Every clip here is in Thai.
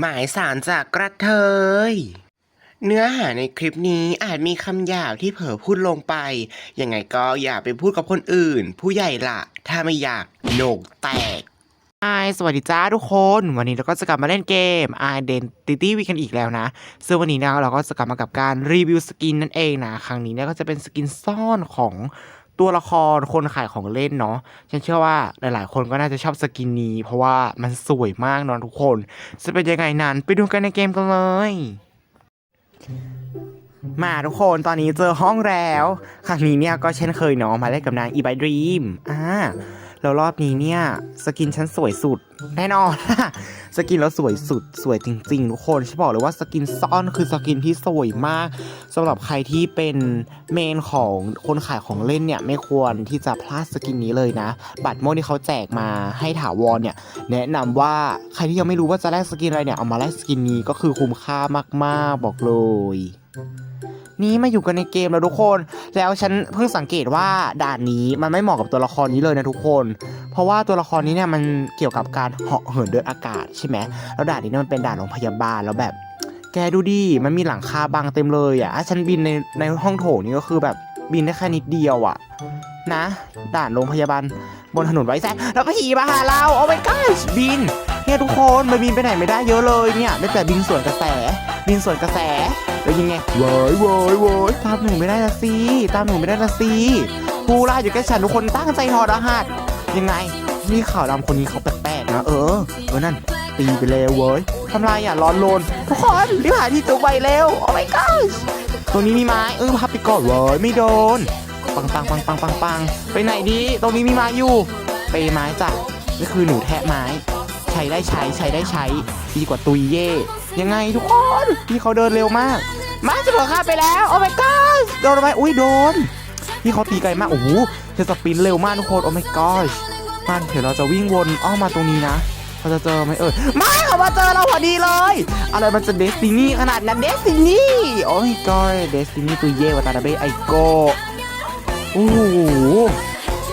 หมายสารจากกระเทย เนื้อหาในคลิปนี้อาจมีคำหยาบที่เผลอพูดลงไป ยังไงก็อย่าไปพูดกับคนอื่น ผู้ใหญ่ละถ้าไม่อยากโหนกแตกไอสวัสดีจ้าทุกคน วันนี้เราก็จะกลับมาเล่นเกม Identity Week กันอีกแล้วนะ ซึ่งวันนี้นะเราก็จะกลับมากับการรีวิวสกินนั่นเองนะ ครั้งนี้เนี่ยก็จะเป็นสกินซ่อนของ ตัวละครคนขายของเล่นเนาะฉันเชื่อว่าหลาย ๆ คนก็น่าจะชอบสกินนี้เพราะว่ามันสวยมากเนอะทุกคน จะเป็นยังไงนั้นไปดูกันในเกมกันเลย มาทุกคนตอนนี้เจอห้องแล้ว ครั้งนี้เนี่ยก็เช่นเคยเนาะมาเล่นกับนางอีบายดรีมอ่า แล้วรอบนี้เนี่ย สกินฉันสวยสุด แน่นอน สกินแล้วสวยสุดสวยจริงๆทุกคนฉันบอกเลยว่าสกินซ่อนคือสกินที่สวยมากสำหรับใครที่เป็นเมนของคนขายของเล่นเนี่ย ไม่ควรที่จะพลาดสกินนี้เลยนะ บัตรโมที่เขาแจกมาให้ถาวรเนี่ย แนะนำว่าใครที่ยังไม่รู้ว่าจะแลกสกินอะไรเนี่ยเอามาแลกสกินนี้ก็คือคุ้มค่ามากๆ บอกเลย นี่มาอยู่กันในเกมแล้วทุกคน แล้วฉันเพิ่งสังเกตว่าด่านนี้มันไม่เหมาะกับตัวละครนี้เลยนะทุกคน เพราะว่าตัวละครนี้เนี่ยมันเกี่ยวกับการเหาะเหินเดินอากาศใช่ไหมแล้วด่านนี้เนี่ยมันเป็นด่านโรงพยาบาลแล้วแบบ แกดูดิมันมีหลังคาบังเต็มเลยอะอะฉันบินในในห้องโถงนี่ก็คือแบบบินได้แค่นิดเดียวอะ นะ ด่านโรงพยาบาลบนถนนไว้แซ่แล้วก็ขี่มาหาเราโอ้ my gosh บินเนี่ยทุกคนมันบินไปไหนไม่ได้เยอะเลยเนี่ยได้แต่บินสวนกระแส บินสวนกระแส แล้วยังไงเว้ยว้ยว้ยตามหนูไม่ได้ละสิตามหนูไม่ได้ละสิผู้ล่าอยู่แค่ฉันทุกคนตั้งใจถอดรหัสยังไงนี่ข่าวดำคนนี้เขาแปลกๆนะเออเออนั่นตีไปเลยเว้ยทำไรอะร้อนโลนทุกคนรีบหาที่จุกไปเร็วโอ้ my gosh ตรงนี้มีไม้เออพับไปก่อนเว้ยไม่โดนปังปังปังปังปังปังไปไหนดี ตรงนี้มีไม้อยู่ ไปไม้จ้ะนี่คือหนูแทะไม้ ใช้ได้ใช้ใช้ได้ใช้ ดีกว่าตุยเย่ยังไงทุกคนพี่เขาเดินเร็วมาก มาจะบอกข้าไปแล้วโอ้ my god โดนไหมอุ้ยโดนพี่เขาตีไกลมากโอ้โหเธอสปินเร็วมากทุกคนโอ้ my god มันเดี๋ยวเราจะวิ่งวนอ้อมมาตรงนี้นะเราจะเจอไหมเอ่ยไม่เขามาเจอเราพอดีเลย อะไรมันจะเดสตินีขนาดนั้นเดสตินีโอ้ my god เดสตินีตุยเย่วตาดาเบะไอโกโอ้โห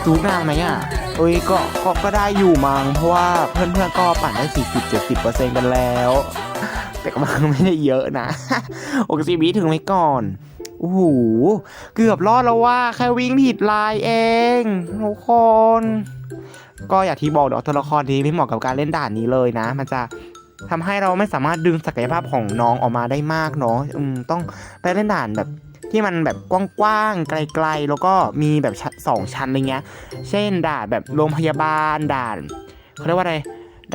จูนานไหมอะเอ้ยก็ก็ก็ได้อยู่มั้งเพราะว่าเพื่อนๆก็ปั่นได้40-70%กันแล้ว แต่ก็มันไม่ได้เยอะนะโอเคซีบีถึงไว้ก่อนโอ้โหเกือบรอดแล้วว่าแค่วิ่งผิดลายเองทุกคนก็อย่างที่บอกเดี๋ยวตัวละครนี้ไม่เหมาะกับการเล่นด่านนี้เลยนะ มันจะทำให้เราไม่สามารถดึงศักยภาพของน้องออกมาได้มากเนาะอืมต้องไปเล่นด่านแบบ ที่มันแบบกว้างๆไกล ๆ แล้วก็มีแบบสองชั้นอะไรเงี้ย เช่นด่านแบบโรงพยาบาลด่านเขาเรียกว่าอะไร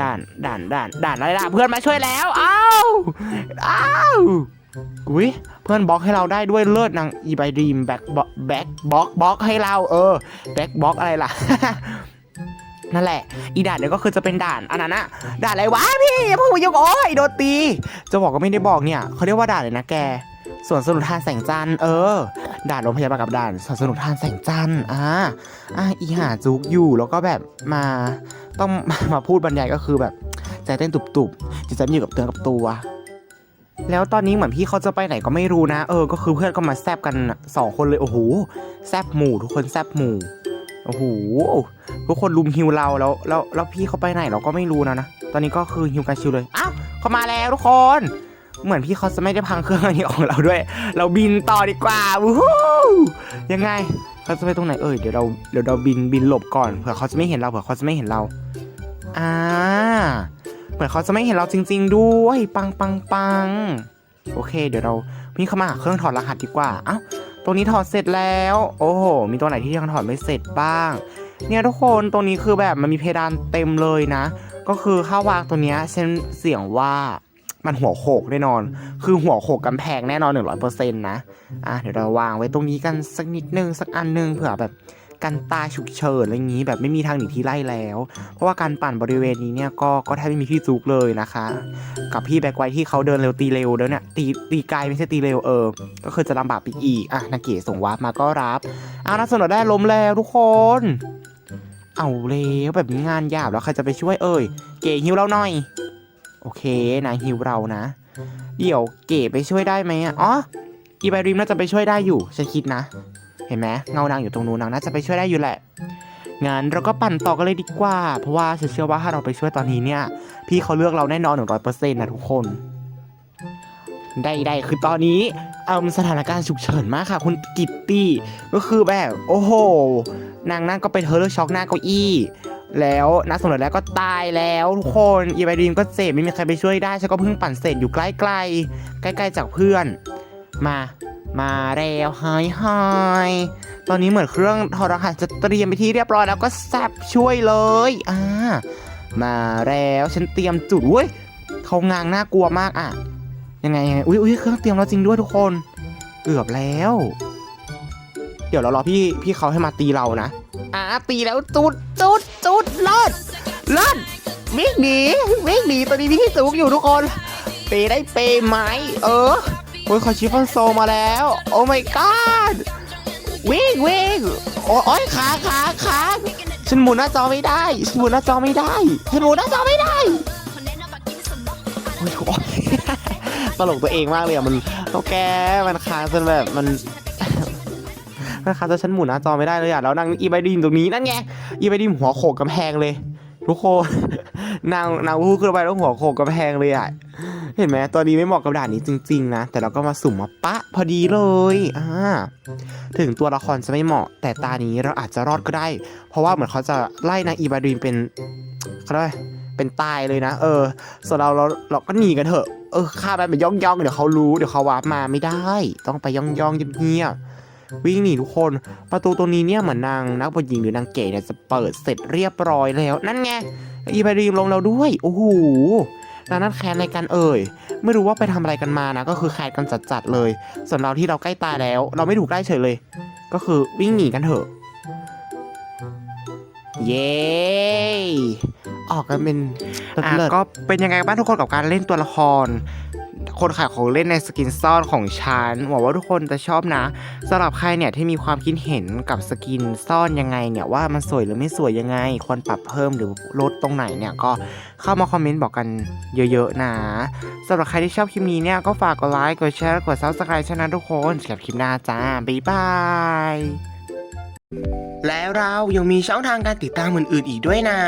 ด่านด่านด่านด่านอะไรล่ะเพื่อนมาช่วยแล้วอ้าวอ้าวอุ้ยเพื่อนบล็อกให้เราได้ด้วยเลิศนางอีไบดีมแบ็คแบ็คบล็อกบล็อกให้เราเออแบ็คบล็อกอะไรล่ะนั่นแหละ อีด่านเนี่ยก็คือจะเป็นด่านอันนั้นอะด่านอะไรวะพี่อย่าพูดยกโอ้ยโดนตี จะบอกก็ไม่ได้บอกเนี่ยเขาเรียกว่าด่านเลยนะแก สวนสนุกทานแสงจันทร์เออ ด่านโรงพยาบาลกับด่านสวนสนุกทานแสงจันทร์อ่าอะอีหาจุกอยู่แล้วก็แบบมาต้องมาพูดบรรยายก็คือแบบใจเต้นตุบๆจิตใจอยู่กับเตือนกับตัว แล้วตอนนี้เหมือนพี่เขาจะไปไหนก็ไม่รู้นะ เออ ก็คือเพื่อนก็มาแซบกันสองคนเลยโอ้โหแซบหมู่ทุกคนแซบหมู่โอ้โหทุกคนลุมฮิวเราแล้วแล้วแล้วพี่เขาไปไหนเราก็ไม่รู้นะนะตอนนี้ก็คือฮิวกันชิวเลยอ้าวเขามาแล้วทุกคน เหมือนพี่เขาจะไม่ได้พังเครื่องอันนี้ของเราด้วย เราบินต่อดีกว่าวู้ฮู้ยังไงเขาจะไปตรงไหนเอ่ยเดี๋ยวเราเดี๋ยวเราบินบินหลบก่อนเผื่อเขาจะไม่เห็นเราเผื่อเขาจะไม่เห็นเราอ่าเหมือนเขาจะไม่เห็นเราจริง ๆ ด้วยปังปังปังโอเค เดี๋ยวเราวิ่งเข้ามาหาเครื่องถอดรหัสดีกว่าอ้าตรงนี้ถอดเสร็จแล้ว โอ้โห มีตัวไหนที่ยังถอดไม่เสร็จบ้าง เนี่ยทุกคนตรงนี้คือแบบมันมีเพดานเต็มเลยนะ ก็คือข้าวางตัวเนี้ยเช่นเสียงว่า มันหัวโขกแน่นอน คือหัวโขกกำแพงแน่นอน 100%นะอะเดี๋ยวเราวางไว้ตรงนี้กันสักนิดนึงสักอันนึงเผื่อแบบกันตายฉุกเฉินอะไรอย่างนี้แบบไม่มีทางหนีที่ไล่แล้ว เพราะว่าการปั่นบริเวณนี้เนี่ยก็ก็แทบไม่มีที่จุกเลยนะคะ กับพี่แบกไว้ที่เขาเดินเร็วตีเร็วเด้วเนี่ยตีตีไกลไม่ใช่ตีเร็วเออ ก็คือจะลำบากไปอีกอะนาเกะส่งวาร์ปมาก็รับอะนักสนุนได้ล้มแล้วทุกคน เอาแล้วแบบนี้งานยากแล้วใครจะไปช่วยเอ่ยเก๋ฮิวเราหน่อย โอเคนายฮิวเรานะ เดี๋ยวเก๋ไปช่วยได้ไหมอ๋ออีไบริมน่าจะไปช่วยได้อยู่ฉันคิดนะ เห็นไหมเงานางอยู่ตรงนู้นนางน่าจะไปช่วยได้อยู่แหละงั้นเราก็ปั่นต่อกันเลยดีกว่า เพราะว่าฉันเชื่อว่าถ้าเราไปช่วยตอนนี้เนี่ย พี่เขาเลือกเราแน่นอนหนึ่งร้อยเปอร์เซ็นต์นะทุกคน ได้ได้คือตอนนี้เอ่มสถานการณ์ฉุกเฉินมากค่ะ คุณกิตตี้ก็คือแบบ โอ้โห นางนั่งก็เป็นเธอเลือกช็อกหน้าเก้าอี้ แล้วนักสำรวจแล้วก็ตายแล้วทุกคนอีไบดีมก็เจ็บไม่มีใครไปช่วยได้ฉันก็เพิ่งปั่นเสร็จอยู่ใกล้ๆใกล้ๆจากเพื่อน มามาแล้วเฮ้ยเฮ้ยตอนนี้เหมือนเครื่องทรหัสจะเตรียมไปที่เรียบร้อยแล้วก็แซบช่วยเลยอ่ามาแล้วฉันเตรียมจุดเว้ยเขางางน่ากลัวมากอะยังไงยังไงอุ้ยอุ้ยเครื่องเตรียมแล้วจริงด้วยทุกคน เกือบแล้ว เดี๋ยวเรารอพี่พี่เขาให้มาตีเรานะ อ่าตีแล้วจุดจุดจุดเลิศเลิศวิ่งหนีวิ่งหนีตอนนี้พี่ที่สูงอยู่ทุกคนเปได้เปไหมเออโอ้ยขอชิฟฟ่อนโซมาแล้ว โอ้ my god วิ่งวิ่งโอ้ยขาขาขาฉันหมุนหน้าจอไม่ได้ฉันหมุนหน้าจอไม่ได้ฉันหมุนหน้าจอไม่ได้โอ้ยโอ้ยตลกตัวเองมากเลยอะมันโอแกมันค้างจนแบบมัน มันค้างจนฉันหมุนหน้าจอไม่ได้เลยอะแล้วนางอีไบดีมตรงนี้นั่นไงอีไบดีมหัวโขกกำแพงเลย ทุกคน นางนางพูดขึ้นไปแล้วหัวโขกกำแพงเลยอะเห็นไหมตัวนี้ไม่เหมาะกับด่านนี้จริง ๆ นะ แต่เราก็มาสุ่มมาปะพอดีเลยอ่าถึงตัวละครจะไม่เหมาะ แต่ตานี้เราอาจจะรอดก็ได้ เพราะว่าเหมือนเขาจะไล่นางอีบาดีมเป็นเขาเรียกเป็นตายเลยนะ เออ ส่วนเราเราเราก็หนีกันเถอะ เออฆ่าไปแบบย่องย่องเดี๋ยวเขารู้เดี๋ยวเขาวาร์ปมาไม่ได้ ต้องไปย่องย่องๆเงียบๆ วิ่งหนีทุกคน ประตูตรงนี้เนี่ยเหมือนนางนักบอลหญิงหรือนางเก๋เนี่ยจะเปิดเสร็จเรียบร้อยแล้ว นั่นไงอีบาดีมลงเราด้วย โอ้โหนางนั่นแค้นอะไรกันเอ่ย ไม่รู้ว่าไปทำอะไรกันมานะ ก็คือแค้นกันจัดๆเลย ส่วนเราที่เราใกล้ตายแล้ว เราไม่ถูกไล่เฉยเลย ก็คือวิ่งหนีกันเถอะ เย้ออกกันเป็นอะก็เป็นยังไงบ้างทุกคนกับการเล่นตัวละคร คนขายของเล่นในสกินซ่อนของฉันหวังว่าทุกคนจะชอบนะสำหรับใครเนี่ยที่มีความคิดเห็นกับสกินซ่อนยังไงเนี่ยว่ามันสวยหรือไม่สวยยังไง ควรปรับเพิ่มหรือลดตรงไหนเนี่ยก็เข้ามาคอมเมนต์บอกกันเยอะๆนะสำหรับใครที่ชอบคลิปนี้เนี่ยก็ฝากกดไลค์กดแชร์กดซับสไครต์ช่องนั้นทุกคนสำหรับคลิปหน้าจ้าบ๊ายบายแล้วเรายังมีช่องทางการติดตามอื่นๆอีกด้วยนะ